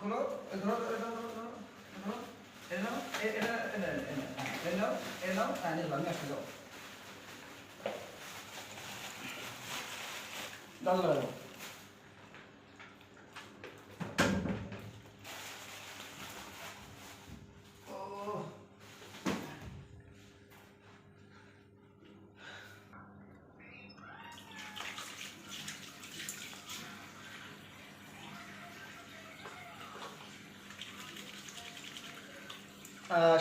খোলো ধরো এটা ধরো এটা এটা এটা এটা এটা এটা এটা এটা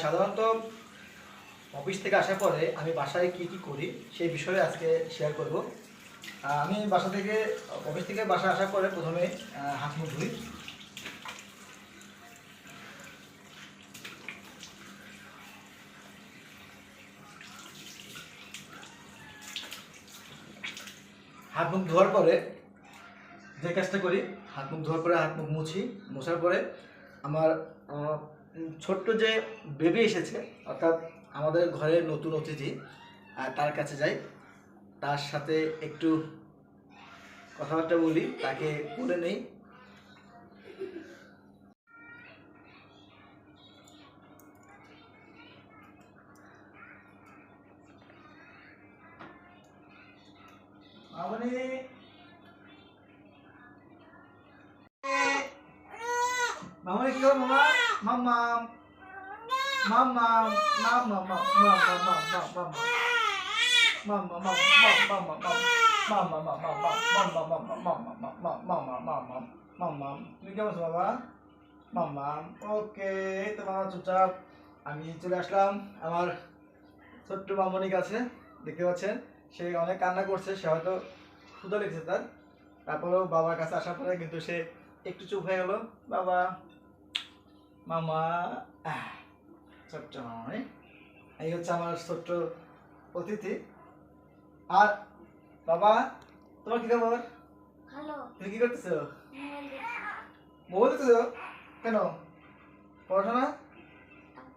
সাধারণত অফিস থেকে আসার পরে আমি বাসায় কি কি করি সেই বিষয়ে আজকে শেয়ার করব। আমি বাসা থেকে অফিস থেকে বাসা আসার পরে প্রথমে হাত মুখ ধুই। হাত মুখ ধোয়ার পরে যে কাজটা করি, হাত মুখ ধোয়ার পরে হাত মুখ মুছি। মোছার পরে আমার ছোট্ট যে বেবি এসেছে, অর্থাৎ আমাদের ঘরের নতুন অতিথি তার কাছে যাই। তার সাথে একটু কথাবার্তা বলি, তাকে করে নেই। মামনি। মামনি, কি করো মামা মাম্মা মাম্মা মাম্মা মাম্মা মাম্মা মাম্মা মাম্মা মাম্মা তুমি কেমন আছো বাবা মাম্মা ওকে তো মামা চুপচাপ আমি চলে আসলাম আমার ছোট্ট মামনির কাছে দেখতে পাচ্ছেন সে অনেক কান্না করছে সে হয়তো ক্ষুদা লেগেছে তার তারপরেও বাবার কাছে আসার পরে কিন্তু সে একটু চুপ হয়ে গেল বাবা মামা ছোট্ট মামাই এই হচ্ছে আমার ছোট্ট অতিথি। আর বাবা তোমার কি খবর? তুমি কি করতেছো? মোবাইল দেখতেছো? কেন? পড়াশোনা?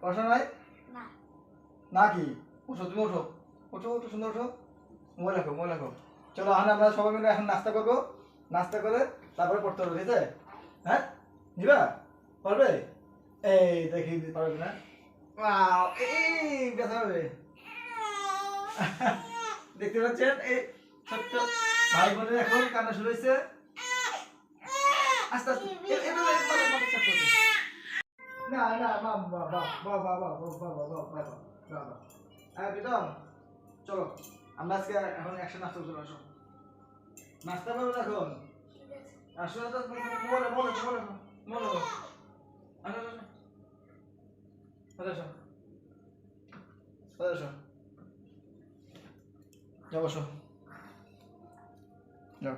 পড়াশোনা নাই? না। না কি? ওঠো তুমি ওঠো। ওঠো ওঠো সুন্দর ওঠো। মোবাইল রাখো মোবাইল রাখো। চলো এখন আমরা সবাই মিলে এখন নাস্তা করব। নাস্তা করে তারপরে পড়তে হবে ঠিক আছে? হ্যাঁ? নিবা? পারবে এই দেখি পারবে না এই ব্যথা হবে দেখতে পাচ্ছেন এই ছোট্ট ভাই বোনের এখন কান্না শুরু হয়েছে আস্তে আস্তে। না না বা বা বা বা বা বা বা বা বা বা বা বা হ্যাঁ প্রীতম চলো আমরা আজকে এখন একসাথে নাস্তা চলে আসো নাস্তা না এখন ঠিক আছে আসো তো বলে বলে বলে বলো আসো আসো আসো। আসো আসো। যাও, বসো। যাও।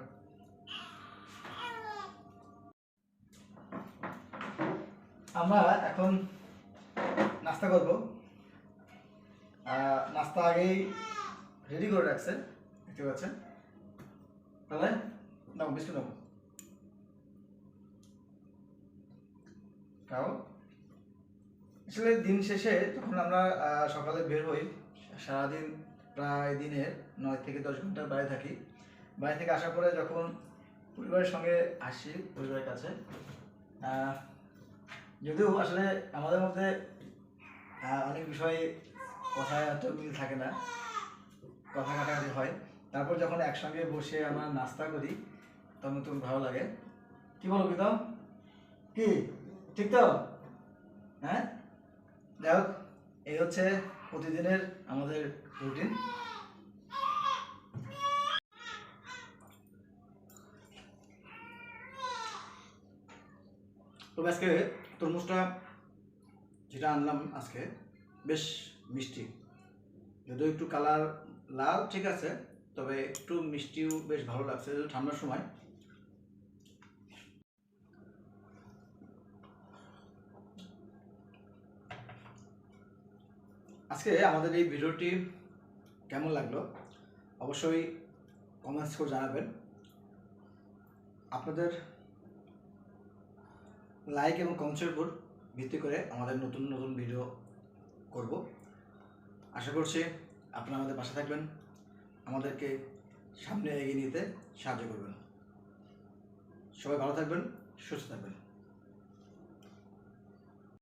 আমরা এখন নাস্তা করব। নাস্তা আগেই রেডি করে রাখছে, দেখতে পাচ্ছেন। তাহলে নাও, বিস্কুট নাও। খাও আসলে দিন শেষে যখন আমরা সকালে বের হই, সারাদিন প্রায় দিনের নয় থেকে দশ ঘণ্টা বাইরে থাকি। বাইরে থেকে আসার পরে যখন পরিবারের সঙ্গে আসি, পরিবারের কাছে যদিও আসলে আমাদের মধ্যে অনেক বিষয়ে কথায় এত মিল থাকে না, কথা কাটাকাটি হয়। তারপর যখন একসঙ্গে বসে আমরা নাস্তা করি, তখন তো ভালো লাগে। কি বলো প্রীতম? কি? ঠিক তো? হ্যাঁ? যাই হোক, এই হচ্ছে প্রতিদিনের আমাদের রুটিন তবে আজকে তরমুজটা যেটা আনলাম আজকে, বেশ মিষ্টি। যদিও একটু কালার লাল, ঠিক আছে, তবে একটু মিষ্টিও বেশ ভালো লাগছে। ঠান্ডার সময় আজকে আমাদের এই ভিডিওটি কেমন লাগল অবশ্যই কমেন্টস করে জানাবেন। আপনাদের লাইক এবং কমেন্টসের উপর ভিত্তি করে আমাদের নতুন নতুন ভিডিও করব। আশা করছি আপনারা আমাদের পাশে থাকবেন, আমাদেরকে সামনে এগিয়ে নিতে সাহায্য করবেন। সবাই ভালো থাকবেন, সুস্থ থাকবেন।